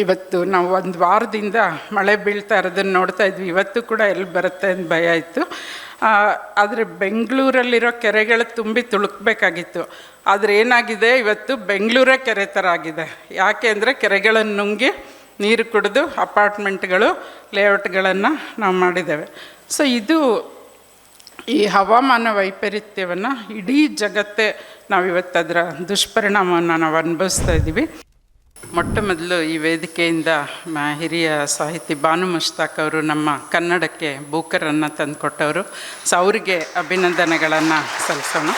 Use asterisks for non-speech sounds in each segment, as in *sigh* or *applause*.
ಇವತ್ತು ನಾವು ಒಂದು ವಾರದಿಂದ ಮಳೆ ಬೀಳ್ತಾ ಇರೋದನ್ನು ನೋಡ್ತಾ ಇದ್ವಿ. ಇವತ್ತು ಕೂಡ ಎಲ್ಲಿ ಬರುತ್ತೆ ಅಂತ ಭಯ ಇತ್ತು. ಆದರೆ ಬೆಂಗಳೂರಲ್ಲಿರೋ ಕೆರೆಗಳು ತುಂಬಿ ತುಳುಕ್ಬೇಕಾಗಿತ್ತು. ಆದರೆ ಏನಾಗಿದೆ? ಇವತ್ತು ಬೆಂಗಳೂರೇ ಕೆರೆ ಥರ ಆಗಿದೆ. ಯಾಕೆ ಅಂದರೆ ಕೆರೆಗಳನ್ನು ನುಂಗಿ ನೀರು ಕುಡಿದು ಅಪಾರ್ಟ್ಮೆಂಟ್ಗಳು, ಲೇಔಟ್ಗಳನ್ನು ನಾವು ಮಾಡಿದ್ದೇವೆ. ಸೊ ಇದು ಈ ಹವಾಮಾನ ವೈಪರೀತ್ಯವನ್ನು ಇಡೀ ಜಗತ್ತೇ ನಾವಿವತ್ತು ಅದರ ದುಷ್ಪರಿಣಾಮವನ್ನು ನಾವು ಅನುಭವಿಸ್ತಾ ಇದ್ದೀವಿ. ಮೊಟ್ಟ ಮೊದಲು ಈ ವೇದಿಕೆಯಿಂದ ಹಿರಿಯ ಸಾಹಿತಿ ಬಾನು ಮುಷ್ತಾಕ್ ಅವರು ನಮ್ಮ ಕನ್ನಡಕ್ಕೆ ಬೂಕರನ್ನು ತಂದುಕೊಟ್ಟವರು. ಸೊ, ಅವರಿಗೆ ಅಭಿನಂದನೆಗಳನ್ನು ಸಲ್ಲಿಸೋಣ.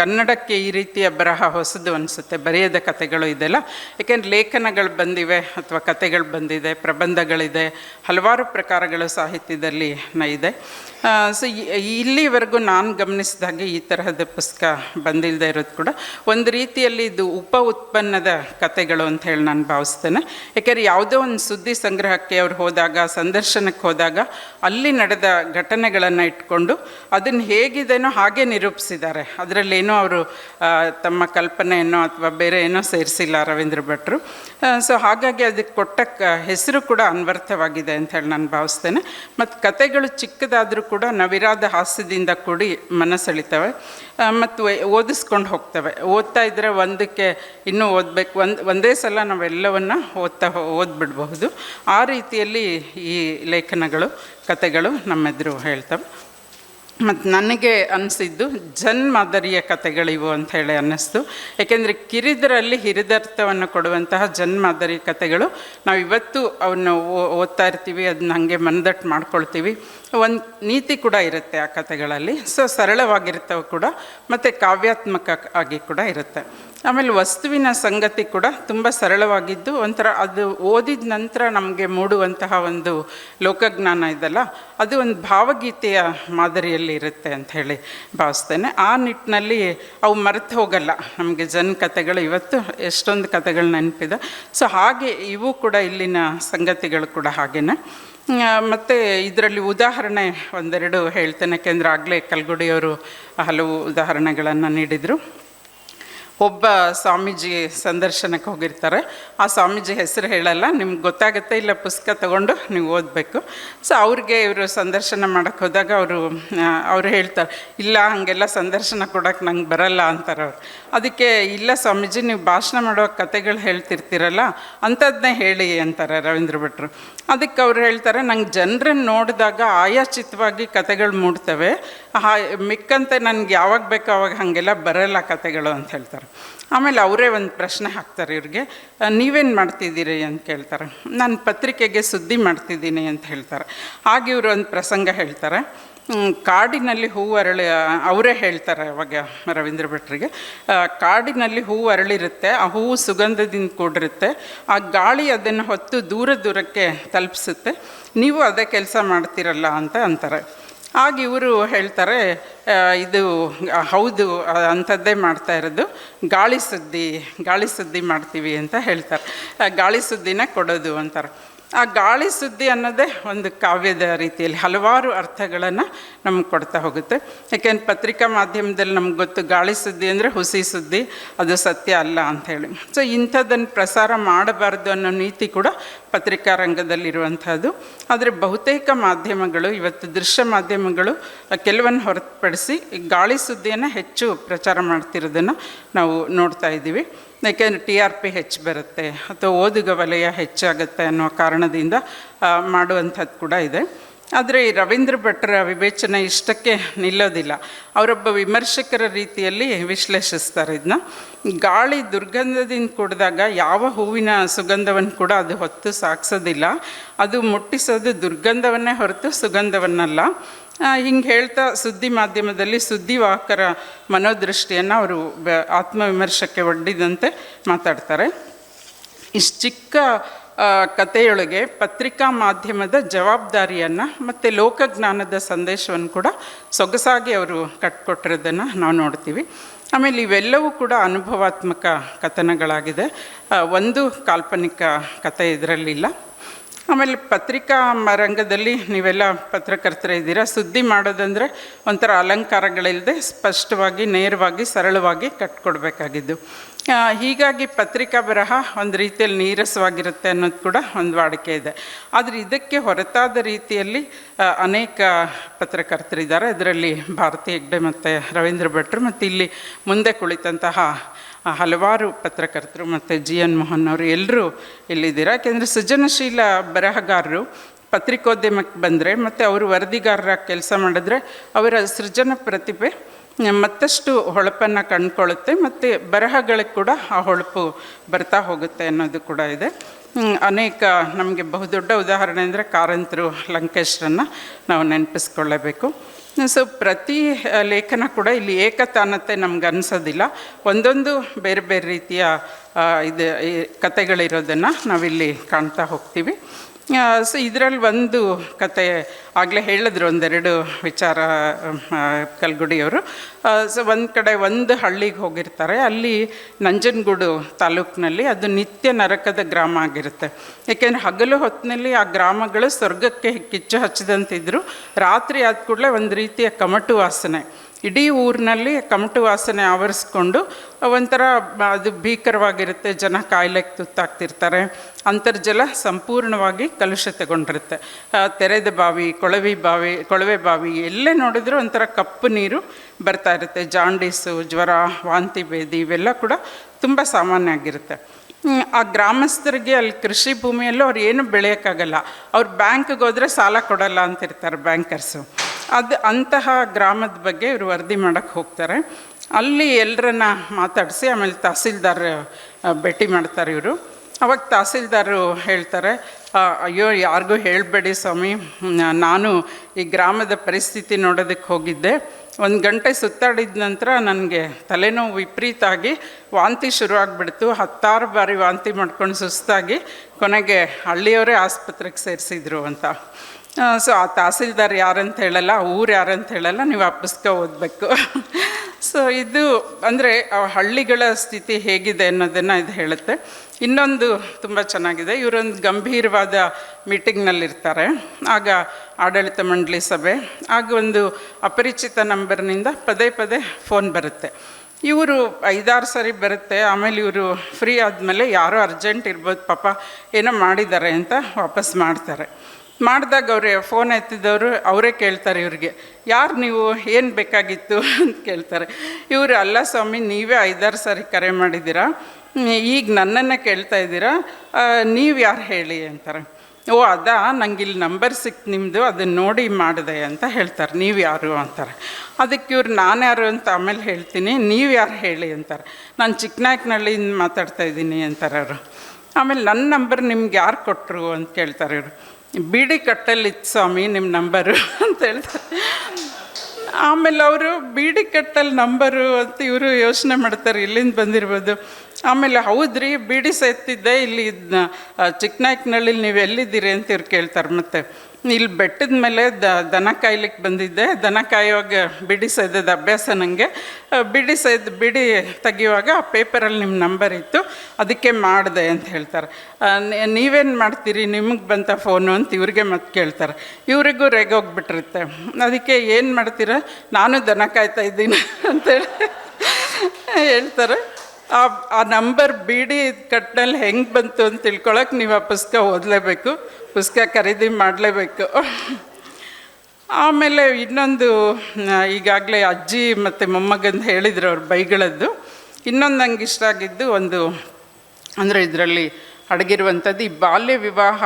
ಕನ್ನಡಕ್ಕೆ ಈ ರೀತಿಯ ಬರಹ ಹೊಸದು ಅನಿಸುತ್ತೆ. ಬರೆಯದ ಕಥೆಗಳು ಇದೆಲ್ಲ. ಏಕೆಂದರೆ ಲೇಖನಗಳು ಬಂದಿವೆ ಅಥವಾ ಕಥೆಗಳು ಬಂದಿದೆ, ಪ್ರಬಂಧಗಳಿದೆ, ಹಲವಾರು ಪ್ರಕಾರಗಳು ಸಾಹಿತ್ಯದಲ್ಲಿ ಇದೆ. ಸೊ ಇಲ್ಲಿವರೆಗೂ ನಾನು ಗಮನಿಸಿದಾಗೆ ಈ ತರಹದ ಪುಸ್ತಕ ಬಂದಿಲ್ಲದೆ ಇರೋದು ಕೂಡ ಒಂದು ರೀತಿಯಲ್ಲಿ ಇದು ಉಪ ಉತ್ಪನ್ನದ ಕಥೆಗಳು ಅಂತ ಹೇಳಿ ನಾನು ಭಾವಿಸ್ತೇನೆ. ಯಾಕೆಂದರೆ ಯಾವುದೋ ಒಂದು ಸುದ್ದಿ ಸಂಗ್ರಹಕ್ಕೆ ಅವ್ರು ಹೋದಾಗ, ಸಂದರ್ಶನಕ್ಕೆ ಹೋದಾಗ ಅಲ್ಲಿ ನಡೆದ ಘಟನೆಗಳನ್ನು ಇಟ್ಕೊಂಡು ಅದನ್ನು ಹೇಗಿದೆನೋ ಹಾಗೆ ನಿರೂಪಿಸಿದ್ದಾರೆ. ಅದರಲ್ಲಿ ಏನೋ ಅವರು ತಮ್ಮ ಕಲ್ಪನೆಯನ್ನು ಅಥವಾ ಬೇರೆ ಏನೋ ಸೇರಿಸಿಲ್ಲ ರವೀಂದ್ರ ಭಟ್ರು. ಸೊ ಹಾಗಾಗಿ ಅದಕ್ಕೆ ಕೊಟ್ಟ ಹೆಸರು ಕೂಡ ಅನ್ವರ್ಥವಾಗಿದೆ ಅಂತ ಹೇಳಿ ನಾನು ಭಾವಿಸ್ತೇನೆ. ಮತ್ತು ಕತೆಗಳು ಚಿಕ್ಕದಾದರೂ ಕೂಡ ನವಿರಾದ ಹಾಸ್ಯದಿಂದ ಕೂಡಿ ಮನಸ್ಸೆಳಿತವೆ ಮತ್ತು ಓದಿಸ್ಕೊಂಡು ಹೋಗ್ತವೆ. ಓದ್ತಾ ಇದ್ದರೆ ಒಂದಕ್ಕೆ ಇನ್ನೂ ಓದಬೇಕು, ಒಂದು, ಒಂದೇ ಸಲ ನಾವೆಲ್ಲವನ್ನು ಓದ್ತಾ ಓದ್ಬಿಡ್ಬಹುದು. ಆ ರೀತಿಯಲ್ಲಿ ಈ ಲೇಖನಗಳು, ಕತೆಗಳು ನಮ್ಮೆದುರು ಹೇಳ್ತವೆ. ಮತ್ತು ನನಗೆ ಅನಿಸಿದ್ದು ಜನ್ಮಾದರಿಯ ಕಥೆಗಳಿವು ಅಂತ ಹೇಳಿ ಅನ್ನಿಸ್ತು. ಏಕೆಂದರೆ ಕಿರಿದರಲ್ಲಿ ಹಿರಿದರ್ಥವನ್ನು ಕೊಡುವಂತಹ ಜನ್ಮಾದರಿ ಕಥೆಗಳು ನಾವು ಇವತ್ತು ಅವನ್ನು ಓದ್ತಾ ಇರ್ತೀವಿ ಅದನ್ನ ಹಾಗೆ ಮನದಟ್ಟು ಮಾಡ್ಕೊಳ್ತೀವಿ. ಒಂದು ನೀತಿ ಕೂಡ ಇರುತ್ತೆ ಆ ಕಥೆಗಳಲ್ಲಿ. ಸೊ ಸರಳವಾಗಿರ್ತವೆ ಕೂಡ, ಮತ್ತು ಕಾವ್ಯಾತ್ಮಕ ಆಗಿ ಕೂಡ ಇರುತ್ತೆ. ಆಮೇಲೆ ವಸ್ತುವಿನ ಸಂಗತಿ ಕೂಡ ತುಂಬ ಸರಳವಾಗಿದ್ದು, ಒಂಥರ ಅದು ಓದಿದ ನಂತರ ನಮಗೆ ಮೂಡುವಂತಹ ಒಂದು ಲೋಕಜ್ಞಾನ ಇದೆಲ್ಲ, ಅದು ಒಂದು ಭಾವಗೀತೆಯ ಮಾದರಿಯಲ್ಲಿ ಇರುತ್ತೆ ಅಂತ ಹೇಳಿ ಭಾವಿಸ್ತೇನೆ. ಆ ನಿಟ್ಟಿನಲ್ಲಿ ಅವು ಮರೆತು ಹೋಗಲ್ಲ. ನಮಗೆ ಜನ ಕಥೆಗಳು ಇವತ್ತು ಎಷ್ಟೊಂದು ಕಥೆಗಳು ನೆನಪಿದೆ. ಸೊ ಹಾಗೆ ಇವು ಕೂಡ ಇಲ್ಲಿನ ಸಂಗತಿಗಳು ಕೂಡ ಹಾಗೇನೆ. ಮತ್ತು ಇದರಲ್ಲಿ ಉದಾಹರಣೆ ಒಂದೆರಡು ಹೇಳ್ತೇನೆ. ಯಾಕೆಂದರೆ ಆಗಲೇ ಕಲ್ಗುಡಿಯವರು ಹಲವು ಉದಾಹರಣೆಗಳನ್ನು ನೀಡಿದರು. ಒಬ್ಬ ಸ್ವಾಮೀಜಿ ಸಂದರ್ಶನಕ್ಕೆ ಹೋಗಿರ್ತಾರೆ. ಆ ಸ್ವಾಮೀಜಿ ಹೆಸರು ಹೇಳಲ್ಲ, ನಿಮ್ಗೆ ಗೊತ್ತಾಗುತ್ತೆ, ಇಲ್ಲ ಪುಸ್ತಕ ತಗೊಂಡು ನೀವು ಓದಬೇಕು. ಸೊ ಅವ್ರಿಗೆ ಇವರು ಸಂದರ್ಶನ ಮಾಡೋಕ್ಕೆ ಹೋದಾಗ ಅವರು ಅವ್ರು ಹೇಳ್ತಾರೆ, ಇಲ್ಲ, ಹಾಗೆಲ್ಲ ಸಂದರ್ಶನ ಕೊಡೋಕೆ ನಂಗೆ ಬರಲ್ಲ ಅಂತಾರೆ ಅವ್ರು. ಅದಕ್ಕೆ, ಇಲ್ಲ ಸ್ವಾಮೀಜಿ, ನೀವು ಭಾಷಣ ಮಾಡೋ ಕತೆಗಳು ಹೇಳ್ತಿರ್ತೀರಲ್ಲ ಅಂಥದ್ದನ್ನೇ ಹೇಳಿ ಅಂತಾರೆ ರವೀಂದ್ರ ಭಟ್ರು. ಅದಕ್ಕೆ ಅವ್ರು ಹೇಳ್ತಾರೆ, ನಂಗೆ ಜನರನ್ನು ನೋಡಿದಾಗ ಆಯಾಚಿತವಾಗಿ ಕತೆಗಳು ಮೂಡ್ತವೆ, ಹಾ, ಮಿಕ್ಕಂತೆ ನನಗೆ ಯಾವಾಗ ಬೇಕೋ ಅವಾಗ ಹಾಗೆಲ್ಲ ಬರಲ್ಲ ಕತೆಗಳು ಅಂತ ಹೇಳ್ತಾರೆ. ಆಮೇಲೆ ಅವರೇ ಒಂದು ಪ್ರಶ್ನೆ ಹಾಕ್ತಾರೆ ಇವ್ರಿಗೆ ನೀವೇನು ಮಾಡ್ತಿದ್ದೀರಿ? ಅಂತ ಕೇಳ್ತಾರೆ. ನಾನು ಪತ್ರಿಕೆಗೆ ಸುದ್ದಿ ಮಾಡ್ತಿದ್ದೀನಿ ಅಂತ ಹೇಳ್ತಾರೆ. ಹಾಗೆ ಇವರು ಒಂದು ಪ್ರಸಂಗ ಹೇಳ್ತಾರೆ. ಕಾಡಿನಲ್ಲಿ ಹೂವು ಅರಳಿ ಅವರೇ ಹೇಳ್ತಾರೆ ಅವಾಗ ರವೀಂದ್ರ ಭಟ್ರಿಗೆ. ಕಾಡಿನಲ್ಲಿ ಹೂವು ಅರಳಿರುತ್ತೆ, ಆ ಹೂವು ಸುಗಂಧದಿಂದ ಕೂಡಿರುತ್ತೆ, ಆ ಗಾಳಿ ಅದನ್ನು ಹೊತ್ತು ದೂರ ದೂರಕ್ಕೆ ತಲುಪಿಸುತ್ತೆ. ನೀವು ಅದೇ ಕೆಲಸ ಮಾಡ್ತೀರಲ್ಲ ಅಂತ ಅಂತಾರೆ. ಆಗ ಇವರು ಹೇಳ್ತಾರೆ ಇದು ಹೌದು ಅಂಥದ್ದೇ ಮಾಡ್ತಾ ಇರೋದು, ಗಾಳಿ ಸುದ್ದಿ ಗಾಳಿ ಸುದ್ದಿ ಮಾಡ್ತೀವಿ ಅಂತ ಹೇಳ್ತಾರೆ. ಗಾಳಿ ಸುದ್ದಿನ ಕೊಡೋದು ಅಂತಾರೆ. ಆ ಗಾಳಿ ಸುದ್ದಿ ಅನ್ನೋದೇ ಒಂದು ಕಾವ್ಯದ ರೀತಿಯಲ್ಲಿ ಹಲವಾರು ಅರ್ಥಗಳನ್ನು ನಮ್ಗೆ ಕೊಡ್ತಾ ಹೋಗುತ್ತೆ. ಯಾಕೆಂದ್ರೆ ಪತ್ರಿಕಾ ಮಾಧ್ಯಮದಲ್ಲಿ ನಮ್ಗೆ ಗೊತ್ತು ಗಾಳಿ ಸುದ್ದಿ ಅಂದರೆ ಹುಸಿ ಸುದ್ದಿ, ಅದು ಸತ್ಯ ಅಲ್ಲ ಅಂಥೇಳಿ ಸೊ ಇಂಥದ್ದನ್ನು ಪ್ರಸಾರ ಮಾಡಬಾರ್ದು ಅನ್ನೋ ನೀತಿ ಕೂಡ ಪತ್ರಿಕಾ ರಂಗದಲ್ಲಿರುವಂಥದ್ದು. ಆದರೆ ಬಹುತೇಕ ಮಾಧ್ಯಮಗಳು, ಇವತ್ತು ದೃಶ್ಯ ಮಾಧ್ಯಮಗಳು ಕೆಲವನ್ನು ಹೊರತುಪಡಿಸಿ ಗಾಳಿ ಸುದ್ದಿಯನ್ನು ಹೆಚ್ಚು ಪ್ರಚಾರ ಮಾಡ್ತಿರೋದನ್ನು ನಾವು ನೋಡ್ತಾ ಇದ್ದೀವಿ. ಯಾಕೆಂದರೆ ಟಿ ಆರ್ ಪಿ ಹೆಚ್ಚು ಬರುತ್ತೆ, ಅಥವಾ ಓದುಗ ವಲಯ ಹೆಚ್ಚಾಗುತ್ತೆ ಅನ್ನೋ ಕಾರಣದಿಂದ ಮಾಡುವಂಥದ್ದು ಕೂಡ ಇದೆ. ಆದರೆ ಈ ರವೀಂದ್ರ ಭಟ್ರ ವಿವೇಚನೆ ಇಷ್ಟಕ್ಕೆ ನಿಲ್ಲೋದಿಲ್ಲ. ಅವರೊಬ್ಬ ವಿಮರ್ಶಕರ ರೀತಿಯಲ್ಲಿ ವಿಶ್ಲೇಷಿಸ್ತಾರೆ ಇದನ್ನ ಗಾಳಿ ದುರ್ಗಂಧದಿಂದ ಕುಡಿದಾಗ ಯಾವ ಹೂವಿನ ಸುಗಂಧವನ್ನು ಕೂಡ ಅದು ಹೊತ್ತು ಸಾಕ್ಸೋದಿಲ್ಲ. ಅದು ಮುಟ್ಟಿಸೋದು ದುರ್ಗಂಧವನ್ನೇ ಹೊರತು ಸುಗಂಧವನ್ನಲ್ಲ. ಹಿಂಗೆ ಹೇಳ್ತಾ ಸುದ್ದಿ ಮಾಧ್ಯಮದಲ್ಲಿ ಸುದ್ದಿವಾಹಕರ ಮನೋದೃಷ್ಟಿಯನ್ನು ಅವರು ಬ, ಆತ್ಮವಿಮರ್ಶಕ್ಕೆ ಒಡ್ಡಿದಂತೆ ಮಾತಾಡ್ತಾರೆ. ಇಷ್ಟು ಚಿಕ್ಕ ಕಥೆಯೊಳಗೆ ಪತ್ರಿಕಾ ಮಾಧ್ಯಮದ ಜವಾಬ್ದಾರಿಯನ್ನು ಮತ್ತು ಲೋಕಜ್ಞಾನದ ಸಂದೇಶವನ್ನು ಕೂಡ ಸೊಗಸಾಗಿ ಅವರು ಕಟ್ಕೊಟ್ಟಿರೋದನ್ನು ನಾವು ನೋಡ್ತೀವಿ. ಆಮೇಲೆ ಇವೆಲ್ಲವೂ ಕೂಡ ಅನುಭವಾತ್ಮಕ ಕಥನಗಳಾಗಿದೆ. ಒಂದು ಕಾಲ್ಪನಿಕ ಕಥೆ ಇದರಲ್ಲಿಲ್ಲ. ಆಮೇಲೆ ಪತ್ರಿಕಾ ರಂಗದಲ್ಲಿ ನೀವೆಲ್ಲ ಪತ್ರಕರ್ತರ ಇದ್ದೀರಾ. ಸುದ್ದಿ ಮಾಡೋದಂದರೆ ಒಂಥರ ಅಲಂಕಾರಗಳಿಲ್ಲದೆ ಸ್ಪಷ್ಟವಾಗಿ, ನೇರವಾಗಿ, ಸರಳವಾಗಿ ಕಟ್ಕೊಡ್ಬೇಕಾಗಿದ್ದು. ಹೀಗಾಗಿ ಪತ್ರಿಕಾ ಬರಹ ಒಂದು ರೀತಿಯಲ್ಲಿ ನೀರಸವಾಗಿರುತ್ತೆ ಅನ್ನೋದು ಕೂಡ ಒಂದು ವಾಡಿಕೆ ಇದೆ. ಆದರೆ ಇದಕ್ಕೆ ಹೊರತಾದ ರೀತಿಯಲ್ಲಿ ಅನೇಕ ಪತ್ರಕರ್ತರಿದ್ದಾರೆ. ಅದರಲ್ಲಿ ಭಾರತಿ ಹೆಗ್ಡೆ ಮತ್ತು ರವೀಂದ್ರ ಭಟ್ರು ಮತ್ತು ಇಲ್ಲಿ ಮುಂದೆ ಕುಳಿತಂತಹ ಹಲವಾರು ಪತ್ರಕರ್ತರು ಮತ್ತು ಜಿ ಎನ್ ಮೋಹನ್ ಅವರು ಎಲ್ಲರೂ ಇಲ್ಲಿದ್ದೀರಾ. ಯಾಕೆಂದರೆ ಸೃಜನಶೀಲ ಬರಹಗಾರರು ಪತ್ರಿಕೋದ್ಯಮಕ್ಕೆ ಬಂದರೆ ಮತ್ತು ಅವರು ವರದಿಗಾರರ ಕೆಲಸ ಮಾಡಿದ್ರೆ ಅವರ ಸೃಜನ ಪ್ರತಿಭೆ ಮತ್ತಷ್ಟು ಹೊಳಪನ್ನು ಕಂಡುಕೊಳ್ಳುತ್ತೆ ಮತ್ತು ಬರಹಗಳಿಗೆ ಕೂಡ ಆ ಹೊಳಪು ಬರ್ತಾ ಹೋಗುತ್ತೆ ಅನ್ನೋದು ಕೂಡ ಇದೆ. ಅನೇಕ ನಮಗೆ ಬಹುದೊಡ್ಡ ಉದಾಹರಣೆ ಅಂದರೆ ಕಾರಂತರು ಲಂಕೇಶ್ರನ್ನು ನಾವು ನೆನಪಿಸ್ಕೊಳ್ಳೇಬೇಕು. ಸೊ ಪ್ರತಿ ಲೇಖನ ಕೂಡ ಇಲ್ಲಿ ಏಕತಾನತೆ ನಮ್ಗೆ ಅನಿಸೋದಿಲ್ಲ ಒಂದೊಂದು ಬೇರೆ ಬೇರೆ ರೀತಿಯ ಇದು ಕತೆಗಳಿರೋದನ್ನು ನಾವಿಲ್ಲಿ ಕಾಣ್ತಾ ಹೋಗ್ತೀವಿ. ಸೊ ಇದರಲ್ಲಿ ಒಂದು ಕತೆ ಆಗಲೇ ಹೇಳಿದ್ರು ಒಂದೆರಡು ವಿಚಾರ ಕಲ್ಗುಡಿಯವರು. ಸೊ ಒಂದು ಕಡೆ ಒಂದು ಹಳ್ಳಿಗೆ ಹೋಗಿರ್ತಾರೆ. ಅಲ್ಲಿ ನಂಜನಗೂಡು ತಾಲೂಕಿನಲ್ಲಿ ಅದು ನಿತ್ಯ ನರಕದ ಗ್ರಾಮ ಆಗಿರುತ್ತೆ. ಏಕೆಂದರೆ ಹಗಲು ಹೊತ್ತಿನಲ್ಲಿ ಆ ಗ್ರಾಮಗಳು ಸ್ವರ್ಗಕ್ಕೆ ಕಿಚ್ಚು ಹಚ್ಚಿದಂತಿದ್ರು. ರಾತ್ರಿ ಆದ ಕೂಡಲೇ ಒಂದು ರೀತಿಯ ಕಮಟು ವಾಸನೆ. ಇಡೀ ಊರಿನಲ್ಲಿ ಕಮಟು ವಾಸನೆ ಆವರಿಸ್ಕೊಂಡು ಒಂಥರ ಅದು ಭೀಕರವಾಗಿರುತ್ತೆ, ಜನ ಕಾಯಿಲೆಗೆ ತುತ್ತಾಗ್ತಿರ್ತಾರೆ. ಅಂತರ್ಜಲ ಸಂಪೂರ್ಣವಾಗಿ ಕಲುಷಿತಗೊಂಡಿರುತ್ತೆ. ತೆರೆದ ಬಾವಿ, ಕೊಳವೆ ಬಾವಿ ಕೊಳವೆ ಬಾವಿ, ಎಲ್ಲೇ ನೋಡಿದ್ರೂ ಒಂಥರ ಕಪ್ಪು ನೀರು ಬರ್ತಾ ಇರುತ್ತೆ. ಜಾಂಡೀಸು, ಜ್ವರ, ವಾಂತಿ ಭೇದಿ ಇವೆಲ್ಲ ಕೂಡ ತುಂಬ ಸಾಮಾನ್ಯ ಆಗಿರುತ್ತೆ ಆ ಗ್ರಾಮಸ್ಥರಿಗೆ ಅಲ್ಲಿ ಕೃಷಿ ಭೂಮಿಯಲ್ಲೂ ಅವ್ರು ಏನು ಬೆಳೆಯೋಕ್ಕಾಗಲ್ಲ. ಅವ್ರು ಬ್ಯಾಂಕ್ಗೆ ಹೋದರೆ ಸಾಲ ಕೊಡಲ್ಲ ಅಂತಿರ್ತಾರೆ ಬ್ಯಾಂಕರ್ಸು. ಅದು ಅಂತಹ ಗ್ರಾಮದ ಬಗ್ಗೆ ಇವರು ವರದಿ ಮಾಡೋಕ್ಕೆ ಹೋಗ್ತಾರೆ. ಅಲ್ಲಿ ಎಲ್ಲರನ್ನ ಮಾತಾಡಿಸಿ ಆಮೇಲೆ ತಹಸೀಲ್ದಾರ್ ಭೇಟಿ ಮಾಡ್ತಾರೆ ಇವರು. ಅವಾಗ ತಹಸೀಲ್ದಾರು ಹೇಳ್ತಾರೆ ಅಯ್ಯೋ, ಯಾರಿಗೂ ಹೇಳಬೇಡಿ ಸ್ವಾಮಿ. ನಾನು ಈ ಗ್ರಾಮದ ಪರಿಸ್ಥಿತಿ ನೋಡೋದಕ್ಕೆ ಹೋಗಿದ್ದೆ. ಒಂದು ಗಂಟೆ ಸುತ್ತಾಡಿದ ನಂತರ ನನಗೆ ತಲೆನೋವು ವಿಪರೀತ ಆಗಿ ವಾಂತಿ ಶುರುವಾಗ್ಬಿಡ್ತು ಹತ್ತಾರು ಬಾರಿ ವಾಂತಿ ಮಾಡ್ಕೊಂಡು ಸುಸ್ತಾಗಿ ಕೊನೆಗೆ ಹಳ್ಳಿಯವರೇ ಆಸ್ಪತ್ರೆಗೆ ಸೇರಿಸಿದ್ರು ಅಂತ. ಸೊ ಆ ತಹಸೀಲ್ದಾರ್ ಯಾರಂತ ಹೇಳಲ್ಲ ಊರು ಯಾರಂತ ಹೇಳಲ್ಲ, ನೀವು ಆ ಪುಸ್ತಕ ಓದಬೇಕು ಸೊ ಇದು ಅಂದರೆ ಹಳ್ಳಿಗಳ ಸ್ಥಿತಿ ಹೇಗಿದೆ ಅನ್ನೋದನ್ನು ಇದು ಹೇಳುತ್ತೆ. ಇನ್ನೊಂದು ತುಂಬ ಚೆನ್ನಾಗಿದೆ, ಇವರೊಂದು ಗಂಭೀರವಾದ ಮೀಟಿಂಗ್ನಲ್ಲಿರ್ತಾರೆ. ಆಗ ಆಡಳಿತ ಮಂಡಳಿ ಸಭೆ, ಆಗ ಒಂದು ಅಪರಿಚಿತ ನಂಬರ್ನಿಂದ ಪದೇ ಪದೇ ಫೋನ್ ಬರುತ್ತೆ. ಇವರು ಐದಾರು ಸರಿ ಬರುತ್ತೆ, ಆಮೇಲೆ ಇವರು ಫ್ರೀ ಆದಮೇಲೆ ಯಾರೋ ಅರ್ಜೆಂಟ್ ಇರ್ಬೋದು, ಪಾಪ ಏನೋ ಮಾಡಿದ್ದಾರೆ ಅಂತ ವಾಪಸ್ ಮಾಡ್ತಾರೆ. ಮಾಡಿದಾಗ ಅವರೇ ಫೋನ್ ಎತ್ತಿದವರು ಅವರೇ ಕೇಳ್ತಾರೆ ಇವ್ರಿಗೆ. ಯಾರು ನೀವು? ಏನು ಬೇಕಾಗಿತ್ತು ಅಂತ ಕೇಳ್ತಾರೆ. ಇವರು, ಅಲ್ಲ ಸ್ವಾಮಿ, ನೀವೇ ಐದಾರು ಸಾರಿ ಕರೆ ಮಾಡಿದ್ದೀರಾ? ಈಗ ನನ್ನನ್ನು ಕೇಳ್ತಾ ಇದ್ದೀರಾ? ನೀವು ಯಾರು ಹೇಳಿ? ಅಂತಾರೆ. ಓ, ಅದಾ? ನಂಗೆ ಇಲ್ಲಿ ನಂಬರ್ ಸಿಕ್ತು ನಿಮ್ಮದು ಅದನ್ನು ನೋಡಿ ಮಾಡಿದೆ ಅಂತ ಹೇಳ್ತಾರೆ. ನೀವು ಯಾರು? ಅಂತಾರೆ. ಅದಕ್ಕೆ ಇವ್ರು, ನಾನು ಯಾರು ಅಂತ ಆಮೇಲೆ ಹೇಳ್ತೀನಿ, ನೀವು ಯಾರು ಹೇಳಿ? ಅಂತಾರೆ. ನಾನು ಚಿಕ್ಕನಾಯಕನಹಳ್ಳಿಯಿಂದ ಮಾತಾಡ್ತಾ ಇದ್ದೀನಿ ಅಂತಾರೆ ಅವರು. ಆಮೇಲೆ ನನ್ನ ನಂಬರ್ ನಿಮ್ಗೆ ಯಾರು ಕೊಟ್ಟರು ಅಂತ ಕೇಳ್ತಾರೆ ಇವರು. ಬಿಡಿ ಕಟ್ಟಲ್ಲಿ ಸ್ವಾಮಿ ನಿಮ್ಮ ನಂಬರು ಅಂತ ಹೇಳ್ತಾರೆ. ಆಮೇಲೆ ಅವರು ಬೀಡಿ ಕಟ್ಟಲ್ಲಿ ನಂಬರು ಅಂತ ಇವರು ಯೋಚನೆ ಮಾಡ್ತಾರೆ, ಇಲ್ಲಿಂದ ಬಂದಿರ್ಬೋದು. ಆಮೇಲೆ ಹೌದ್ರಿ, ಬೀಡಿ ಸೇತಿದ್ದೆ ಇಲ್ಲಿ ಇದ್ನ ಚಿಕ್ಕನಾಯಕನಹಳ್ಳಿ ನೀವು ಎಲ್ಲಿದ್ದೀರಿ ಅಂತ ಇವ್ರು ಕೇಳ್ತಾರೆ ಮತ್ತೆ. ಇಲ್ಲಿ ಬೆಟ್ಟದ ಮೇಲೆ ದ, ದನ ಕಾಯ್ಲಿಕ್ಕೆ ಬಂದಿದ್ದೆ. ದನ ಕಾಯುವಾಗ ಬಿಡಿ ಸೇದದ ಅಭ್ಯಾಸ ನನಗೆ ಬಿಡಿ ಸೇದ್, ಬಿಡಿ ತೆಗಿಯುವಾಗ ಆ ಪೇಪರಲ್ಲಿ ನಿಮ್ಮ ನಂಬರ್ ಇತ್ತು. ಅದಕ್ಕೆ ಮಾಡಿದೆ ಅಂತ ಹೇಳ್ತಾರೆ. ನೀವೇನು ಮಾಡ್ತೀರಿ? ನಿಮಗೆ ಬಂತ ಫೋನು ಅಂತ ಇವ್ರಿಗೆ ಮತ್ತೆ ಕೇಳ್ತಾರೆ. ಇವರಿಗೂ ರೇಗೋಗ್ಬಿಟ್ಟಿರುತ್ತೆ ಅದಕ್ಕೆ ಏನು ಮಾಡ್ತೀರ? ನಾನು ದನ ಕಾಯ್ತಾ ಇದ್ದೀನಿ ಅಂತೇಳಿ ಹೇಳ್ತಾರೆ. ಆ ಆ ನಂಬರ್ ಬಿಡಿ ಕಟ್ನಲ್ಲಿ ಹೆಂಗೆ ಬಂತು ಅಂತ ತಿಳ್ಕೊಳಕ್ಕೆ ನೀವು ಆ ಪುಸ್ತಕ ಓದಲೇಬೇಕು. ಪುಸ್ತಕ ಖರೀದಿ ಮಾಡಲೇಬೇಕು. ಆಮೇಲೆ ಇನ್ನೊಂದು ಈಗಾಗಲೇ ಅಜ್ಜಿ ಮತ್ತು ಮೊಮ್ಮಗಂದು ಹೇಳಿದ್ರು ಅವ್ರು ಬೈಗಳದ್ದು. ಇನ್ನೊಂದು ನಂಗೆ ಇಷ್ಟ ಆಗಿದ್ದು ಒಂದು, ಅಂದರೆ ಇದರಲ್ಲಿ ಅಡಗಿರುವಂಥದ್ದು ಈ ಬಾಲ್ಯ ವಿವಾಹ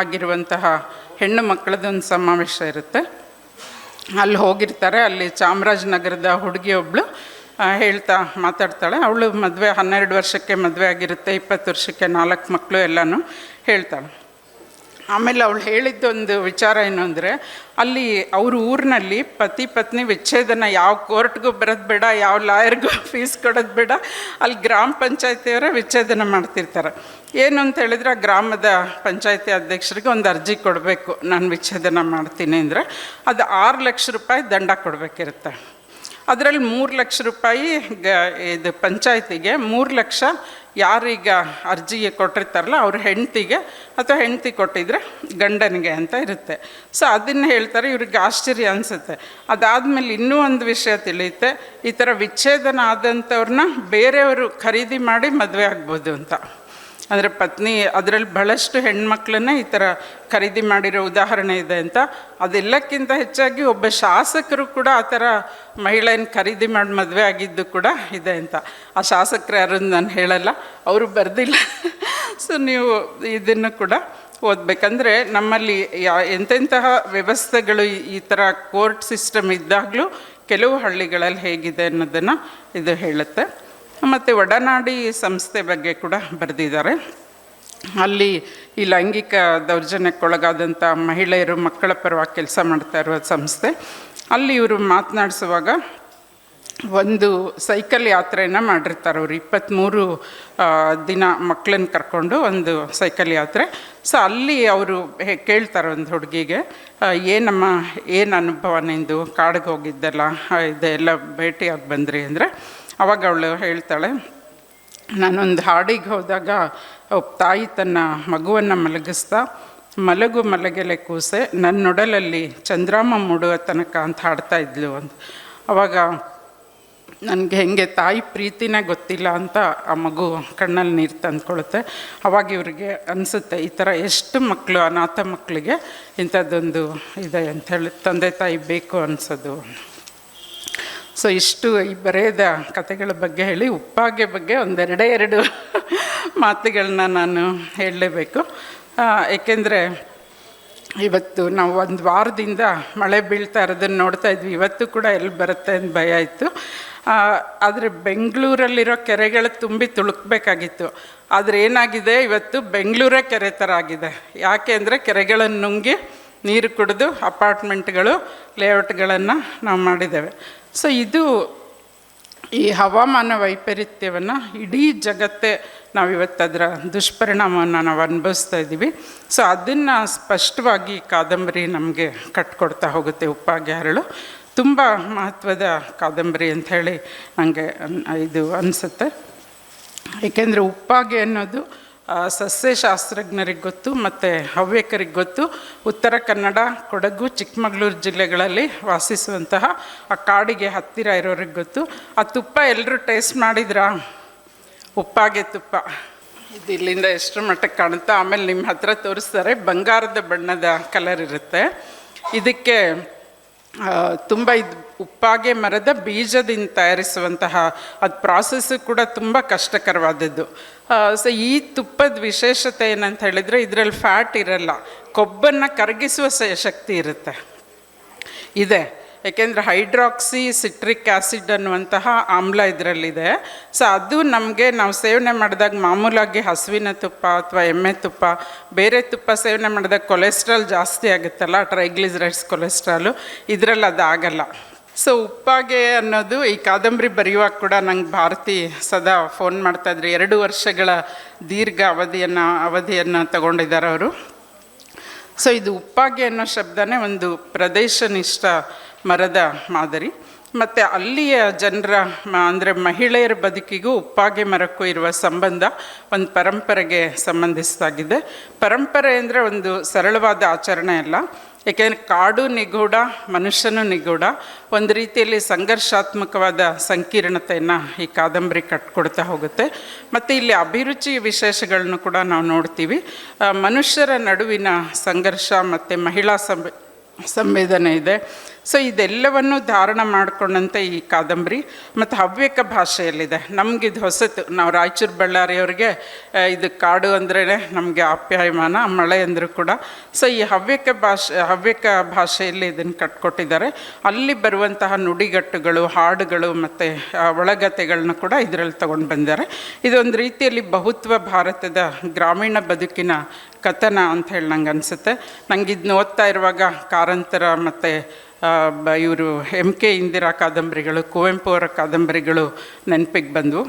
ಆಗಿರುವಂತಹ ಹೆಣ್ಣು ಮಕ್ಕಳದೊಂದು ಸಮಾವೇಶ ಇರುತ್ತೆ. ಅಲ್ಲಿ ಹೋಗಿರ್ತಾರೆ, ಅಲ್ಲಿ ಚಾಮರಾಜನಗರದ ಹುಡುಗಿ ಒಬ್ಬಳು ಹೇಳ್ತಾ ಮಾತಾಡ್ತಾಳೆ. ಅವಳು ಮದುವೆ, ಹನ್ನೆರಡು ವರ್ಷಕ್ಕೆ ಮದುವೆ ಆಗಿರುತ್ತೆ, ಇಪ್ಪತ್ತು ವರ್ಷಕ್ಕೆ ನಾಲ್ಕು ಮಕ್ಕಳು ಎಲ್ಲನೂ ಹೇಳ್ತಾಳೆ. ಆಮೇಲೆ ಅವಳು ಹೇಳಿದ್ದೊಂದು ವಿಚಾರ ಏನು ಅಂದರೆ, ಅಲ್ಲಿ ಅವ್ರ ಊರಿನಲ್ಲಿ ಪತಿ ಪತ್ನಿ ವಿಚ್ಛೇದನ ಯಾವ ಕೋರ್ಟ್ಗೂ ಬರೋದು ಬೇಡ, ಯಾವ ಲಾಯರ್ಗೂ *laughs* ಫೀಸ್ ಕೊಡೋದು ಬೇಡ, ಅಲ್ಲಿ ಗ್ರಾಮ ಪಂಚಾಯತಿಯವರೇ ವಿಚ್ಛೇದನ ಮಾಡ್ತಿರ್ತಾರೆ. ಏನು ಅಂತ ಹೇಳಿದ್ರೆ ಗ್ರಾಮದ ಪಂಚಾಯತಿ ಅಧ್ಯಕ್ಷರಿಗೆ ಒಂದು ಅರ್ಜಿ ಕೊಡಬೇಕು, ನಾನು ವಿಚ್ಛೇದನ ಮಾಡ್ತೀನಿ ಅಂದರೆ, ಅದು ಆರು ಲಕ್ಷ ರೂಪಾಯಿ ದಂಡ ಕೊಡಬೇಕಿರುತ್ತೆ. ಅದರಲ್ಲಿ ಮೂರು ಲಕ್ಷ ರೂಪಾಯಿ ಗ, ಇದು ಪಂಚಾಯತಿಗೆ, ಮೂರು ಲಕ್ಷ ಯಾರೀಗ ಅರ್ಜಿಗೆ ಕೊಟ್ಟಿರ್ತಾರಲ್ಲ ಅವ್ರ ಹೆಂಡ್ತಿಗೆ ಅಥವಾ ಹೆಂಡತಿ ಕೊಟ್ಟಿದ್ರೆ ಗಂಡನಿಗೆ ಅಂತ ಇರುತ್ತೆ. ಸೊ ಅದನ್ನು ಹೇಳ್ತಾರೆ, ಇವ್ರಿಗೆ ಆಶ್ಚರ್ಯ ಅನಿಸುತ್ತೆ. ಅದಾದಮೇಲೆ ಇನ್ನೂ ಒಂದು ವಿಷಯ ತಿಳಿಯುತ್ತೆ. ಈ ಥರ ವಿಚ್ಛೇದನ ಆದಂಥವ್ರನ್ನ ಬೇರೆಯವರು ಖರೀದಿ ಮಾಡಿ ಮದುವೆ ಆಗ್ಬೋದು ಅಂತ. ಅಂದರೆ ಪತ್ನಿ ಅದರಲ್ಲಿ ಬಹಳಷ್ಟು ಹೆಣ್ಮಕ್ಳನ್ನ ಈ ಥರ ಖರೀದಿ ಮಾಡಿರೋ ಉದಾಹರಣೆ ಇದೆ ಅಂತ. ಅದೆಲ್ಲಕ್ಕಿಂತ ಹೆಚ್ಚಾಗಿ ಒಬ್ಬ ಶಾಸಕರು ಕೂಡ ಆ ಥರ ಮಹಿಳೆಯನ್ನು ಖರೀದಿ ಮಾಡಿ ಮದುವೆ ಆಗಿದ್ದು ಕೂಡ ಇದೆ ಅಂತ. ಆ ಶಾಸಕರು ಯಾರು ನಾನು ಹೇಳಲ್ಲ, ಅವರು ಬರೆದಿಲ್ಲ. ಸೊ *laughs* ನೀವು ಇದನ್ನು ಕೂಡ ಓದಬೇಕಂದ್ರೆ ನಮ್ಮಲ್ಲಿ ಯಾ ಎಂತೆಂತಹ ವ್ಯವಸ್ಥೆಗಳು ಈ- ಥರ ಕೋರ್ಟ್ ಸಿಸ್ಟಮ್ ಇದ್ದಾಗಲೂ ಕೆಲವು ಹಳ್ಳಿಗಳಲ್ಲಿ ಹೇಗಿದೆ ಅನ್ನೋದನ್ನು ಇದು ಹೇಳುತ್ತೆ. ಮತ್ತು ಒಡನಾಡಿ ಸಂಸ್ಥೆ ಬಗ್ಗೆ ಕೂಡ ಬರೆದಿದ್ದಾರೆ. ಅಲ್ಲಿ ಈ ಲೈಂಗಿಕ ದೌರ್ಜನ್ಯಕ್ಕೊಳಗಾದಂಥ ಮಹಿಳೆಯರು ಮಕ್ಕಳ ಪರವಾಗಿ ಕೆಲಸ ಮಾಡ್ತಾ ಇರುವ ಸಂಸ್ಥೆ. ಅಲ್ಲಿ ಇವರು ಮಾತನಾಡಿಸುವಾಗ ಒಂದು ಸೈಕಲ್ ಯಾತ್ರೆಯನ್ನು ಮಾಡಿರ್ತಾರೆ ಅವರು. ಇಪ್ಪತ್ತ್ಮೂರು ದಿನ ಮಕ್ಕಳನ್ನ ಕರ್ಕೊಂಡು ಒಂದು ಸೈಕಲ್ ಯಾತ್ರೆ. ಸೊ ಅಲ್ಲಿ ಅವರು ಕೇಳ್ತಾರೆ ಒಂದು ಹುಡುಗಿಗೆ ಏನಮ್ಮ, ಏನು ಅನುಭವ ನಿಂದು? ಕಾಡಿಗೆ ಹೋಗಿದ್ದೆಲ್ಲ ಇದೆಲ್ಲ ಭೇಟಿಯಾಗಿ ಬಂದ್ರಿ ಅಂದರೆ. ಅವಾಗ ಅವಳು ಹೇಳ್ತಾಳೆ, ನಾನೊಂದು ಹಾಡಿಗೆ ಹೋದಾಗ ತಾಯಿ ತನ್ನ ಮಗುವನ್ನು ಮಲಗಿಸ್ತಾ, ಮಲಗು ಮಲಗೆಲೆ ಕೂಸೆ ನನ್ನೊಡಲಲ್ಲಿ ಚಂದ್ರಾಮ ಮೂಡುವ ತನಕ ಅಂತ ಹಾಡ್ತಾ ಇದ್ಲು ಅಂತ. ಅವಾಗ ನನಗೆ ಹೆಂಗೆ ತಾಯಿ ಪ್ರೀತಿನೇ ಗೊತ್ತಿಲ್ಲ ಅಂತ ಆ ಮಗು ಕಣ್ಣಲ್ಲಿ ನೀರು ತಂದ್ಕೊಳುತ್ತೆ. ಅವಾಗ ಇವ್ರಿಗೆ ಅನಿಸುತ್ತೆ, ಈ ಥರ ಎಷ್ಟು ಮಕ್ಕಳು ಅನಾಥ ಮಕ್ಕಳಿಗೆ ಇಂಥದ್ದೊಂದು ಇದೆ ಅಂತ ಹೇಳಿ, ತಂದೆ ತಾಯಿ ಬೇಕು ಅನಿಸೋದು ಸೊ ಇಷ್ಟು ಈ ಬರೆಯದ ಕಥೆಗಳ ಬಗ್ಗೆ ಹೇಳಿ, ಉಪ್ಪಾಗೆ ಬಗ್ಗೆ ಒಂದೆರಡೇ ಎರಡು *laughs* ಮಾತುಗಳನ್ನ ನಾನು ಹೇಳಲೇಬೇಕು. ಏಕೆಂದರೆ ಇವತ್ತು ನಾವು ಒಂದು ವಾರದಿಂದ ಮಳೆ ಬೀಳ್ತಾ ಇರೋದನ್ನು ನೋಡ್ತಾ ಇದ್ವಿ. ಇವತ್ತು ಕೂಡ ಎಲ್ಲಿ ಬರುತ್ತೆ ಅಂತ ಭಯ ಇತ್ತು. ಆದರೆ ಬೆಂಗಳೂರಲ್ಲಿರೋ ಕೆರೆಗಳು ತುಂಬಿ ತುಳುಕ್ಬೇಕಾಗಿತ್ತು. ಆದರೆ ಏನಾಗಿದೆ? ಇವತ್ತು ಬೆಂಗಳೂರೇ ಕೆರೆ ಥರ ಆಗಿದೆ. ಯಾಕೆ ಅಂದರೆ ಕೆರೆಗಳನ್ನು ನುಂಗಿ ನೀರು ಕುಡಿದು ಅಪಾರ್ಟ್ಮೆಂಟ್ಗಳು ಲೇಔಟ್ಗಳನ್ನು ನಾವು ಮಾಡಿದ್ದೇವೆ. ಸೊ ಇದು ಈ ಹವಾಮಾನ ವೈಪರೀತ್ಯವನ್ನು ಇಡೀ ಜಗತ್ತೇ ನಾವಿವತ್ತು ಅದರ ದುಷ್ಪರಿಣಾಮವನ್ನು ನಾವು ಅನುಭವಿಸ್ತಾ ಇದ್ದೀವಿ. ಸೊ ಅದನ್ನು ಸ್ಪಷ್ಟವಾಗಿ ಕಾದಂಬರಿ ನಮಗೆ ಕಟ್ಕೊಡ್ತಾ ಹೋಗುತ್ತೆ ಉಪ್ಪಾಗಿ ಹರಳು ತುಂಬ ಮಹತ್ವದ ಕಾದಂಬರಿ ಅಂಥೇಳಿ ನನಗೆ ಅನ್- ಇದು ಅನಿಸುತ್ತೆ. ಏಕೆಂದರೆ ಉಪ್ಪಾಗೆ ಅನ್ನೋದು ಸಸ್ಯಶಾಸ್ತ್ರಜ್ಞರಿಗೆ ಗೊತ್ತು ಮತ್ತು ಹವ್ಯಕರಿಗೆ ಗೊತ್ತು. ಉತ್ತರ ಕನ್ನಡ, ಕೊಡಗು, ಚಿಕ್ಕಮಗಳೂರು ಜಿಲ್ಲೆಗಳಲ್ಲಿ ವಾಸಿಸುವಂತಹ ಆ ಕಾಡಿಗೆ ಹತ್ತಿರ ಇರೋರಿಗೆ ಗೊತ್ತು. ಆ ತುಪ್ಪ ಎಲ್ಲರೂ ಟೇಸ್ಟ್ ಮಾಡಿದ್ರಾ? ಉಪ್ಪಾಗೆ ತುಪ್ಪ. ಇದು ಇಲ್ಲಿಂದ ಎಷ್ಟು ಮಟ್ಟಕ್ಕೆ ಕಾಣುತ್ತೋ ಆಮೇಲೆ ನಿಮ್ಮ ಹತ್ರ ತೋರಿಸ್ತಾರೆ. ಬಂಗಾರದ ಬಣ್ಣದ ಕಲರ್ ಇರುತ್ತೆ. ಇದಕ್ಕೆ ತುಂಬ ಇದು ಉಪ್ಪಾಗೆ ಮರದ ಬೀಜದಿಂದ ತಯಾರಿಸುವಂತಹ ಅದು ಪ್ರಾಸೆಸ್ಸು ಕೂಡ ತುಂಬ ಕಷ್ಟಕರವಾದದ್ದು. ಸೊ ಈ ತುಪ್ಪದ ವಿಶೇಷತೆ ಏನಂತ ಹೇಳಿದರೆ ಇದರಲ್ಲಿ ಫ್ಯಾಟ್ ಇರಲ್ಲ, ಕೊಬ್ಬನ್ನು ಕರಗಿಸುವ ಶಕ್ತಿ ಇರುತ್ತೆ. ಇದೆ. ಯಾಕೆಂದರೆ ಹೈಡ್ರಾಕ್ಸಿ ಸಿಟ್ರಿಕ್ ಆ್ಯಸಿಡ್ ಅನ್ನುವಂತಹ ಆಮ್ಲ ಇದರಲ್ಲಿದೆ. ಸೊ ಅದು ನಮಗೆ ನಾವು ಸೇವನೆ ಮಾಡಿದಾಗ ಮಾಮೂಲಾಗಿ ಹಸುವಿನ ತುಪ್ಪ ಅಥವಾ ಎಮ್ಮೆ ತುಪ್ಪ, ಬೇರೆ ತುಪ್ಪ ಸೇವನೆ ಮಾಡಿದಾಗ ಕೊಲೆಸ್ಟ್ರಾಲ್ ಜಾಸ್ತಿ ಆಗುತ್ತಲ್ಲ, ಟ್ರೈಗ್ಲಿಸರೈಡ್ಸ್ ಕೊಲೆಸ್ಟ್ರಾಲು, ಇದರಲ್ಲಿ ಅದು ಆಗಲ್ಲ ಸೊ ಉಪ್ಪಾಗೆ ಅನ್ನೋದು ಈ ಕಾದಂಬರಿ ಬರೆಯುವಾಗ ಕೂಡ ನಂಗೆ ಭಾರತಿ ಸದಾ ಫೋನ್ ಮಾಡ್ತಾಯಿದ್ರು ಎರಡು ವರ್ಷಗಳ ದೀರ್ಘ ಅವಧಿಯನ್ನು ಅವಧಿಯನ್ನು ತಗೊಂಡಿದ್ದಾರೆ ಅವರು. ಸೊ ಇದು ಉಪ್ಪಾಗೆ ಅನ್ನೋ ಶಬ್ದನೇ ಒಂದು ಪ್ರದೇಶನಿಷ್ಠ ಮರದ ಮಾದರಿ. ಮತ್ತು ಅಲ್ಲಿಯ ಜನರ ಅಂದರೆ ಮಹಿಳೆಯರ ಬದುಕಿಗೂ ಉಪ್ಪಾಗೆ ಮರಕ್ಕೂ ಇರುವ ಸಂಬಂಧ ಒಂದು ಪರಂಪರೆಗೆ ಸಂಬಂಧಿಸಿದಾಗಿದೆ ಪರಂಪರೆ ಅಂದರೆ ಒಂದು ಸರಳವಾದ ಆಚರಣೆ ಅಲ್ಲ. ಏಕೆಂದರೆ ಕಾಡು ನಿಗೂಢ, ಮನುಷ್ಯನೂ ನಿಗೂಢ. ಒಂದು ರೀತಿಯಲ್ಲಿ ಸಂಘರ್ಷಾತ್ಮಕವಾದ ಸಂಕೀರ್ಣತೆಯನ್ನು ಈ ಕಾದಂಬರಿ ಕಟ್ಕೊಡ್ತಾ ಹೋಗುತ್ತೆ. ಮತ್ತು ಇಲ್ಲಿ ಅಭಿರುಚಿ ವಿಶೇಷಗಳನ್ನು ಕೂಡ ನಾವು ನೋಡ್ತೀವಿ. ಮನುಷ್ಯರ ನಡುವಿನ ಸಂಘರ್ಷ ಮತ್ತು ಮಹಿಳಾ ಸಂವೇದನೆ ಇದೆ. ಸೊ ಇದೆಲ್ಲವನ್ನು ಧಾರಣ ಮಾಡಿಕೊಂಡಂಥ ಈ ಕಾದಂಬರಿ, ಮತ್ತು ಹವ್ಯಕ ಭಾಷೆಯಲ್ಲಿದೆ. ನಮಗಿದು ಹೊಸತು, ನಾವು ರಾಯಚೂರು ಬಳ್ಳಾರಿಯವ್ರಿಗೆ ಇದು ಕಾಡು ಅಂದ್ರೇ ನಮಗೆ ಆಪ್ಯಾಯಮಾನ, ಮಳೆ ಅಂದರೂ ಕೂಡ. ಸೊ ಈ ಹವ್ಯಕ ಭಾಷೆ, ಹವ್ಯಕ ಭಾಷೆಯಲ್ಲಿ ಇದನ್ನು ಕಟ್ಕೊಟ್ಟಿದ್ದಾರೆ. ಅಲ್ಲಿ ಬರುವಂತಹ ನುಡಿಗಟ್ಟುಗಳು, ಹಾಡುಗಳು, ಮತ್ತು ಒಳಗತೆಗಳನ್ನ ಕೂಡ ಇದರಲ್ಲಿ ತಗೊಂಡು ಬಂದಿದ್ದಾರೆ. ಇದೊಂದು ರೀತಿಯಲ್ಲಿ ಬಹುತ್ವ ಭಾರತದ ಗ್ರಾಮೀಣ ಬದುಕಿನ ಕಥನ ಅಂತ ಹೇಳಿ ನಂಗೆ ಅನಿಸುತ್ತೆ ನಂಗೆ ಇದನ್ನ ಓದ್ತಾ ಇರುವಾಗ ಕಾರಂತರ, ಮತ್ತು ಇವರು ಎಂ ಕೆ ಇಂದಿರಾ ಕಾದಂಬರಿಗಳು, ಕುವೆಂಪು ಅವರ ಕಾದಂಬರಿಗಳು ನೆನಪಿಗೆ ಬಂದವು.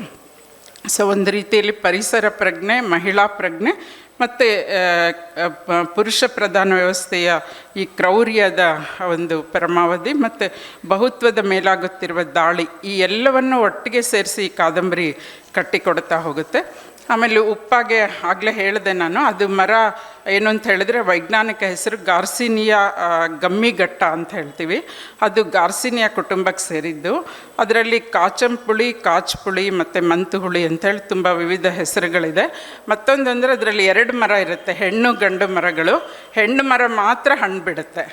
ಸೊ, ಒಂದು ರೀತಿಯಲ್ಲಿ ಪರಿಸರ ಪ್ರಜ್ಞೆ, ಮಹಿಳಾ ಪ್ರಜ್ಞೆ, ಮತ್ತು ಪುರುಷ ಪ್ರಧಾನ ವ್ಯವಸ್ಥೆಯ ಈ ಕ್ರೌರ್ಯದ ಒಂದು ಪರಮಾವಧಿ, ಮತ್ತು ಬಹುತ್ವದ ಮೇಲಾಗುತ್ತಿರುವ ದಾಳಿ, ಈ ಎಲ್ಲವನ್ನು ಒಟ್ಟಿಗೆ ಸೇರಿಸಿ ಈ ಕಾದಂಬರಿ ಕಟ್ಟಿಕೊಡ್ತಾ ಹೋಗುತ್ತೆ. ಆಮೇಲೆ ಉಪ್ಪಾಗೆ ಆಗಲೇ ಹೇಳಿದೆ ನಾನು. ಅದು ಮರ ಏನು ಅಂತ ಹೇಳಿದ್ರೆ ವೈಜ್ಞಾನಿಕ ಹೆಸರು ಗಾರ್ಸಿನಿಯಾ ಗಮ್ಮಿಘಟ್ಟ ಅಂತ ಹೇಳ್ತೀವಿ. ಅದು ಗಾರ್ಸಿನಿಯಾ ಕುಟುಂಬಕ್ಕೆ ಸೇರಿದ್ದು. ಅದರಲ್ಲಿ ಕಾಚಂಪುಳಿ, ಕಾಚ್ಪುಳಿ ಮತ್ತು ಮಂತುಹುಳಿ ಅಂತೇಳಿ ತುಂಬ ವಿವಿಧ ಹೆಸರುಗಳಿದೆ. ಮತ್ತೊಂದು ಅಂದರೆ ಅದರಲ್ಲಿ ಎರಡು ಮರ ಇರುತ್ತೆ, ಹೆಣ್ಣು ಗಂಡು ಮರಗಳು. ಹೆಣ್ಣು ಮರ ಮಾತ್ರ ಹಣ್ಣು ಬಿಡುತ್ತೆ.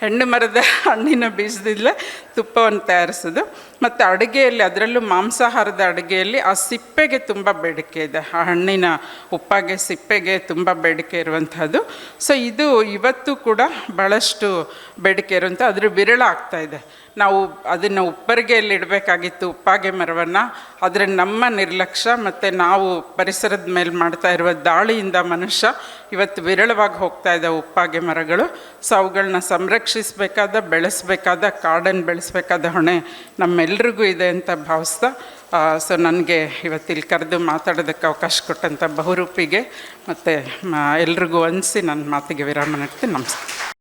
ಹೆಣ್ಣು ಮರದ ಹಣ್ಣಿನ ಬೀಜದಿಂದಲೇ ತುಪ್ಪವನ್ನು ತಯಾರಿಸೋದು. ಮತ್ತು ಅಡುಗೆಯಲ್ಲಿ, ಅದರಲ್ಲೂ ಮಾಂಸಾಹಾರದ ಅಡುಗೆಯಲ್ಲಿ ಆ ಸಿಪ್ಪೆಗೆ ತುಂಬ ಬೇಡಿಕೆ ಇದೆ. ಆ ಹಣ್ಣಿನ ಉಪ್ಪಾಗೆ ಸಿಪ್ಪೆಗೆ ತುಂಬ ಬೇಡಿಕೆ ಇರುವಂಥದ್ದು ಸೊ ಇದು ಇವತ್ತು ಕೂಡ ಭಾಳಷ್ಟು ಬೇಡಿಕೆ ಇರುವಂಥ ಅದ್ರ ವಿರಳ ಇದೆ. ನಾವು ಅದನ್ನು ಉಪ್ಪರಿಗೆಯಲ್ಲಿ ಇಡಬೇಕಾಗಿತ್ತು ಉಪ್ಪಾಗೆ ಮರವನ್ನು. ಆದರೆ ನಮ್ಮ ನಿರ್ಲಕ್ಷ್ಯ ಮತ್ತು ನಾವು ಪರಿಸರದ ಮೇಲೆ ಮಾಡ್ತಾ ಇರುವ ದಾಳಿಯಿಂದ ಮನುಷ್ಯ ಇವತ್ತು ವಿರಳವಾಗಿ ಹೋಗ್ತಾ ಇದೆ ಉಪ್ಪಾಗೆ ಮರಗಳು. ಸೊ ಅವುಗಳನ್ನ ಸಂರಕ್ಷಿಸಬೇಕಾದ, ಬೆಳೆಸಬೇಕಾದ ಕಾಡನ್ನು ಬೆಳೆಸಬೇಕಾದ ಹೊಣೆ ನಮ್ಮೆಲ್ರಿಗೂ ಇದೆ ಅಂತ ಭಾವಿಸ್ತಾ ಸೊ ನನಗೆ ಇವತ್ತಿಲ್ಲಿ ಕರೆದು ಮಾತಾಡೋದಕ್ಕೆ ಅವಕಾಶ ಕೊಟ್ಟಂಥ ಬಹುರೂಪಿಗೆ ಮತ್ತು ಎಲ್ರಿಗೂ ಅನಿಸಿ ನನ್ನ ಮಾತಿಗೆ ವಿರಾಮ ನೀಡ್ತೀನಿ. ನಮಸ್ಕಾರ